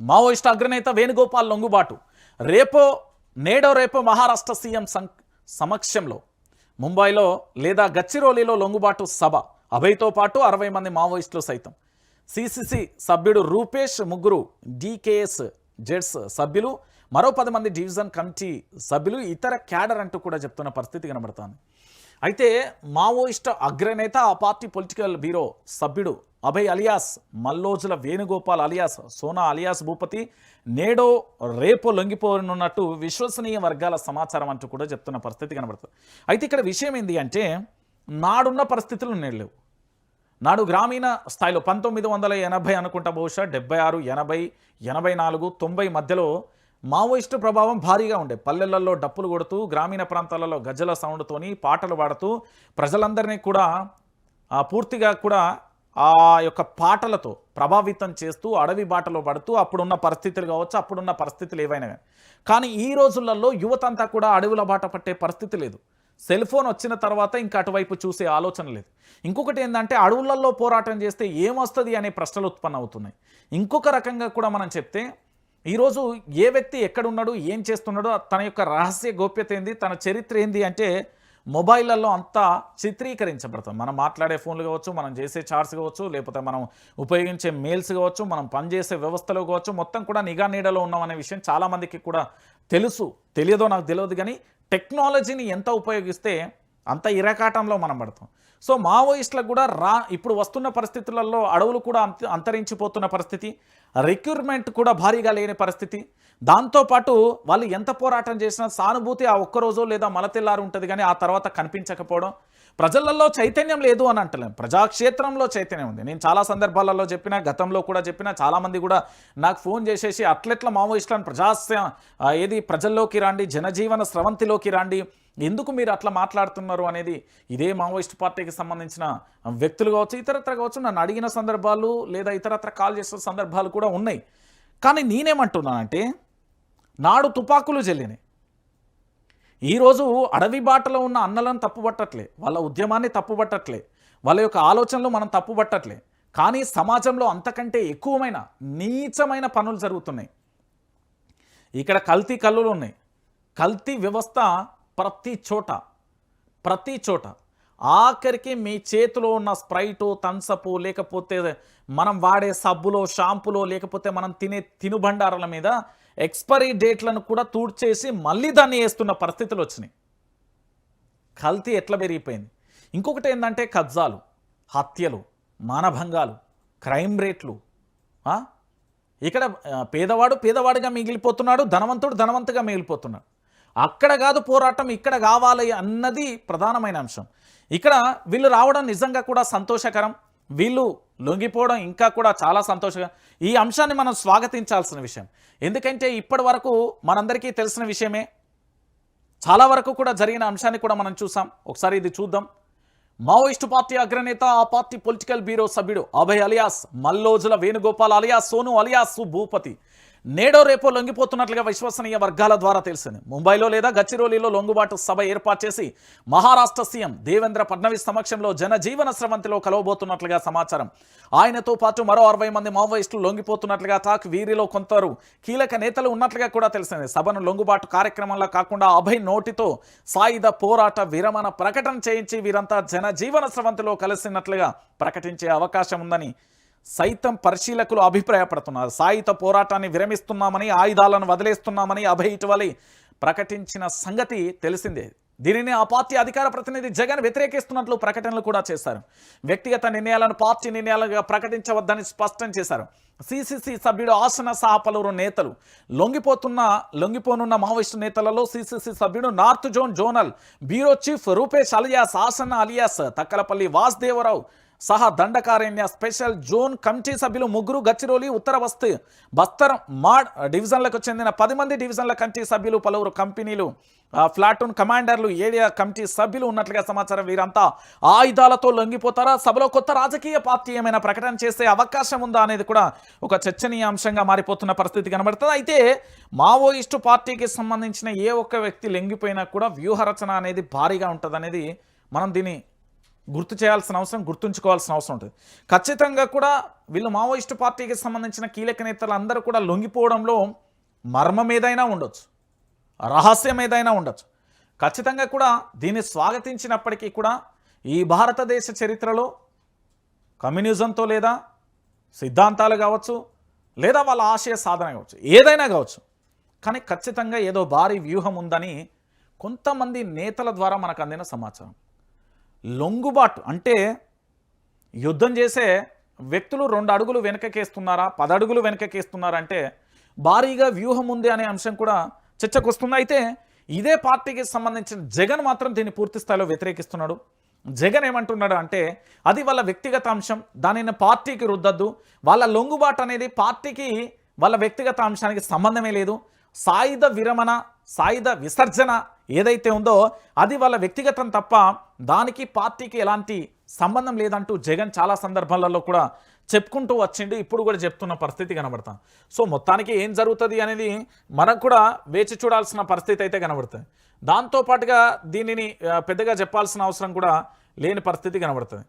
Maoist అగ్రనేత వేణుగోపాల్ లొంగుబాటు. రేపో నేడో రేపో మహారాష్ట్ర సీఎం సం- సమక్షంలో ముంబైలో లేదా గచ్చిరోలిలో లొంగుబాటు సభ. అభయ్తో పాటు అరవై మంది మావోయిస్టులు సైతం. సిసిసి సభ్యుడు రూపేష్ ముగ్గురు డికేఎస్ జెడ్స్ సభ్యులు మరో పది మంది డివిజన్ కమిటీ సభ్యులు ఇతర క్యాడర్ అంటూ కూడా చెప్తున్న పరిస్థితి కనబడుతోంది. అయితే మావోయిస్ట్ అగ్రనేత ఆ పార్టీ పొలిటికల్ బ్యూరో సభ్యుడు Abhay alias Mallojula Venugopal alias Sona alias Bhupathi నేడో రేపో లొంగిపోనున్నట్టు విశ్వసనీయ వర్గాల సమాచారం అంటూ కూడా చెప్తున్న పరిస్థితి కనబడుతుంది. అయితే ఇక్కడ విషయం ఏంటి అంటే నాడున్న పరిస్థితులు నేడు లేవు నాడు గ్రామీణ స్థాయిలో పంతొమ్మిది వందల ఎనభై అనుకుంటా బహుశా డెబ్బై ఆరు ఎనభై ఎనభై నాలుగు తొంభై మధ్యలో మావోయిస్టు ప్రభావం భారీగా ఉండే. పల్లెలలో డప్పులు కొడుతూ గ్రామీణ ప్రాంతాలలో గజ్జల సౌండ్తోని పాటలు పాడుతూ ప్రజలందరినీ కూడా పూర్తిగా కూడా ఆ యొక్క పాటలతో ప్రభావితం చేస్తూ అడవి బాటలో పడుతూ అప్పుడున్న పరిస్థితులు కావచ్చు అప్పుడున్న పరిస్థితులు ఏవైనా కానీ. కానీ ఈ రోజులలో యువత అంతా కూడా అడవుల బాట పట్టే పరిస్థితి లేదు. సెల్ ఫోన్ వచ్చిన తర్వాత ఇంకా అటువైపు చూసే ఆలోచన లేదు. ఇంకొకటి ఏంటంటే అడవులలో పోరాటం చేస్తే ఏమొస్తుంది అనే ప్రశ్నలు ఉత్పన్న అవుతున్నాయి ఇంకొక రకంగా కూడా మనం చెప్తే ఈరోజు ఏ వ్యక్తి ఎక్కడున్నాడు ఏం చేస్తున్నాడో తన యొక్క రహస్య గోప్యత ఏంది తన చరిత్ర ఏంది అంటే మొబైళ్ళల్లో అంతా చిత్రీకరించబడుతుంది మనం మాట్లాడే ఫోన్లు కావచ్చు మనం చేసే చార్ట్స్ కావచ్చు లేకపోతే మనం ఉపయోగించే మెయిల్స్ కావచ్చు మనం పనిచేసే వ్యవస్థలో కావచ్చు మొత్తం కూడా నిఘా నీడలో ఉన్నామనే విషయం చాలామందికి కూడా తెలుసు. తెలియదో నాకు తెలియదు కానీ టెక్నాలజీని ఎంత ఉపయోగిస్తే అంత ఇరకాటంలో మనం పడతాం. సో మావోయిస్టులకు కూడా రా ఇప్పుడు వస్తున్న పరిస్థితులలో అడవులు కూడా అంత అంతరించిపోతున్న పరిస్థితి రిక్రూట్మెంట్ కూడా భారీగా లేని పరిస్థితి. దాంతోపాటు వాళ్ళు ఎంత పోరాటం చేసినా సానుభూతి ఆ ఒక్క రోజు లేదా మలతిల్లారు ఉంటుంది కానీ ఆ తర్వాత కనిపించకపోవడం. ప్రజలలో చైతన్యం లేదు అని అంటలేం. ప్రజాక్షేత్రంలో చైతన్యం ఉంది. నేను చాలా సందర్భాలలో చెప్పిన గతంలో కూడా చెప్పిన చాలామంది కూడా నాకు ఫోన్ చేసేసి అట్లెట్ల మావోయిస్టులను ప్రజాస్య ఏది ప్రజల్లోకి రాండి జనజీవన స్రవంతిలోకి రాండి ఎందుకు మీరు అట్లా మాట్లాడుతున్నారు అనేది ఇదే మావోయిస్ట్ పార్టీకి సంబంధించిన వ్యక్తులు కావచ్చు ఇతరత్ర కావచ్చు నన్ను అడిగిన సందర్భాలు లేదా ఇతరత్ర కాల్ చేసిన సందర్భాలు కూడా ఉన్నాయి. కానీ నేనేమంటున్నానంటే నాడు తుపాకులు చెల్లినాయి ఈరోజు అడవి బాటలో ఉన్న అన్నలను తప్పుపట్టట్లే వాళ్ళ ఉద్యమాన్ని తప్పుపట్టట్లే వాళ్ళ యొక్క ఆలోచనలు మనం తప్పుపట్టట్లే. కానీ సమాజంలో అంతకంటే ఎక్కువమైన నీచమైన పనులు జరుగుతున్నాయి. ఇక్కడ కల్తీ కల్లులు ఉన్నాయి. కల్తీ వ్యవస్థ ప్రతి చోట ప్రతి చోట ఆఖరికి మీ చేతిలో ఉన్న స్ప్రైటు థమ్సపు లేకపోతే మనం వాడే సబ్బులో షాంపులో లేకపోతే మనం తినే తినుబండారాల మీద ఎక్స్పైరీ డేట్లను కూడా తూడ్చేసి మళ్ళీ దాన్ని వేస్తున్న పరిస్థితులు వచ్చినాయి. కల్తీ ఎట్లా పెరిగిపోయింది? ఇంకొకటి ఏంటంటే కబ్జాలు హత్యలు మానభంగాలు క్రైమ్ రేట్లు ఇక్కడ పేదవాడు పేదవాడిగా మిగిలిపోతున్నాడు ధనవంతుడు ధనవంతుగా మిగిలిపోతున్నాడు. అక్కడ కాదు పోరాటం ఇక్కడ కావాలి అన్నది ప్రధానమైన అంశం. ఇక్కడ వీళ్ళు రావడం నిజంగా కూడా సంతోషకరం. వీళ్ళు లొంగిపోవడం ఇంకా కూడా చాలా సంతోషంగా ఈ అంశాన్ని మనం స్వాగతించాల్సిన విషయం. ఎందుకంటే ఇప్పటి వరకు మనందరికీ తెలిసిన విషయమే. చాలా వరకు కూడా జరిగిన అంశాన్ని కూడా మనం చూసాం. ఒకసారి ఇది చూద్దాం. మావోయిస్టు పార్టీ అగ్రనేత ఆ పార్టీ పొలిటికల్ బ్యూరో సభ్యుడు Abhay alias Mallojula Venugopal alias Sonu alias Bhupathi. నేడో రేపో లొంగిపోతున్నట్లుగా విశ్వసనీయ వర్గాల ద్వారా తెలిసింది. ముంబైలో లేదా గచ్చిరోలిలో లొంగుబాటు సభ ఏర్పాటు చేసి మహారాష్ట్ర సీఎం దేవేంద్ర ఫడ్నవీస్ సమక్షంలో జనజీవన స్రవంతిలో కలవబోతున్నట్లుగా సమాచారం. ఆయనతో పాటు మరో అరవై మంది మావోయిస్టులు లొంగిపోతున్నట్లుగా టాక్ వీరిలో కొందరు కీలక నేతలు ఉన్నట్లుగా కూడా తెలిసింది. సభను లొంగుబాటు కార్యక్రమంలో కాకుండా అభయ్ నోటితో సాయుధ పోరాట విరమణ ప్రకటన చేయించి వీరంతా జనజీవన స్రవంతిలో కలిసినట్లుగా ప్రకటించే అవకాశం ఉందని సైతం పరిశీలకులు అభిప్రాయపడుతున్నారు. సాయుధ పోరాటాన్ని విరమిస్తున్నామని ఆయుధాలను వదిలేస్తున్నామని అభయ ఇటీవలి ప్రకటించిన సంగతి తెలిసిందే. దీనిని ఆ పార్టీ అధికార ప్రతినిధి జగన్ వ్యతిరేకిస్తున్నట్లు ప్రకటనలు కూడా చేశారు. వ్యక్తిగత నిర్ణయాలను పార్టీ నిర్ణయాలుగా ప్రకటించవద్దని స్పష్టం చేశారు. సిసిసి సభ్యుడు ఆసన సహా పలువురు నేతలు. లొంగిపోతున్న లొంగిపోనున్న మావోయిస్టు నేతలలో సిసిసి సభ్యుడు north zone zonal bureau chief Rupesh alias Asanna alias Takkalapalli Vasudevarao సహా దండకారణ్య స్పెషల్ జోన్ కమిటీ సభ్యులు ముగ్గురు గచ్చిరోలి ఉత్తర బస్తీ బస్తర్ మాడ్ డివిజన్లకు చెందిన పది మంది డివిజన్ల కమిటీ సభ్యులు పలువురు కంపెనీలు ఫ్లాటూన్ కమాండర్లు ఏరియా కమిటీ సభ్యులు ఉన్నట్లుగా సమాచారం. వీరంతా ఆయుధాలతో లొంగిపోతారా? సభలో కొత్త రాజకీయ పార్టీ ఏమైనా ప్రకటన చేసే అవకాశం ఉందా అనేది కూడా ఒక చర్చనీయాంశంగా మారిపోతున్న పరిస్థితి కనబడుతుంది. అయితే మావోయిస్టు పార్టీకి సంబంధించిన ఏ ఒక్క వ్యక్తి లొంగిపోయినా కూడా వ్యూహరచన అనేది భారీగా ఉంటుంది మనం దీన్ని గుర్తు చేయాల్సిన అవసరం గుర్తుంచుకోవాల్సిన అవసరం ఉంటుంది. ఖచ్చితంగా కూడా వీళ్ళు మావోయిస్టు పార్టీకి సంబంధించిన కీలక నేతలు అందరూ కూడా లొంగిపోవడంలో మర్మం ఏదైనా ఉండొచ్చు. రహస్యం ఏదైనా ఉండొచ్చు. ఖచ్చితంగా కూడా దీన్ని స్వాగతించినప్పటికీ కూడా ఈ భారతదేశ చరిత్రలో కమ్యూనిజంతో లేదా సిద్ధాంతాలు కావచ్చు లేదా వాళ్ళ ఆశయ సాధన కావచ్చు ఏదైనా కావచ్చు. కానీ ఖచ్చితంగా ఏదో భారీ వ్యూహం ఉందని కొంతమంది నేతల ద్వారా మనకు అందిన సమాచారం. లొంగుబాటు అంటే యుద్ధం చేసే వ్యక్తులు రెండు అడుగులు వెనకకేస్తున్నారా పదడుగులు అడుగులు వెనకకేస్తున్నారా అంటే భారీగా వ్యూహం ఉంది అనే అంశం కూడా చర్చకు వస్తుంది అయితే ఇదే పార్టీకి సంబంధించిన జగన్ మాత్రం దీన్ని పూర్తి స్థాయిలో వ్యతిరేకిస్తున్నాడు. జగన్ ఏమంటున్నాడు అంటే అది వాళ్ళ వ్యక్తిగత అంశం దానిని పార్టీకి రుద్దద్దు. వాళ్ళ లొంగుబాటు అనేది పార్టీకి వాళ్ళ వ్యక్తిగత అంశానికి సంబంధమే లేదు. సాయుధ విరమణ సాయుధ విసర్జన ఏదైతే ఉందో అది వాళ్ళ వ్యక్తిగతం తప్ప దానికి పార్టీకి ఎలాంటి సంబంధం లేదంటూ జగన్ చాలా సందర్భాలలో కూడా చెప్పుకుంటూ వచ్చిండు. ఇప్పుడు కూడా చెప్తున్న పరిస్థితి కనబడతాం. సో మొత్తానికి ఏం జరుగుతుంది అనేది మనకు కూడా వేచి చూడాల్సిన పరిస్థితి అయితే కనబడుతుంది దాంతోపాటుగా దీనిని పెద్దగా చెప్పాల్సిన అవసరం కూడా లేని పరిస్థితి కనబడుతుంది